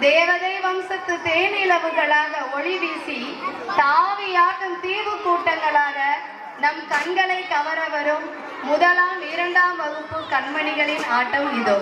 தேவதை வம்சத்து தேனிலவுகளாக ஒளி வீசி தாவியாட்டும் தீவு கூட்டங்களாக நம் கண்களை கவர வரும் முதலாம் இரண்டாம் வகுப்பு கண்மணிகளின் ஆட்டம் இதோ.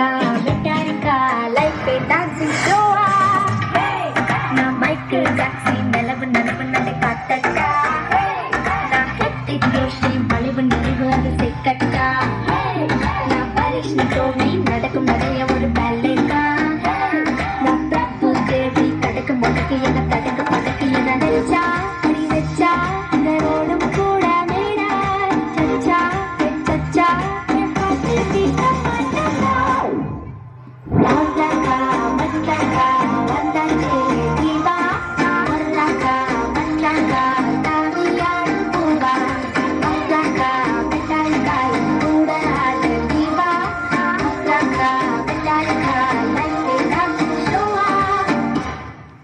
கட்டாரிக்கா கட்டாரிக்கா லைஃபே டான்சிங் ஷோவா நான் மைக்கேல் ஜாக்சன் நிலவு நனவு நடை காத்தக்கா நான் கெட்டி ஜோஷி வலிவு நெருங்கு அது சிக்கட்டா நடக்கும் நிறைய ஒரு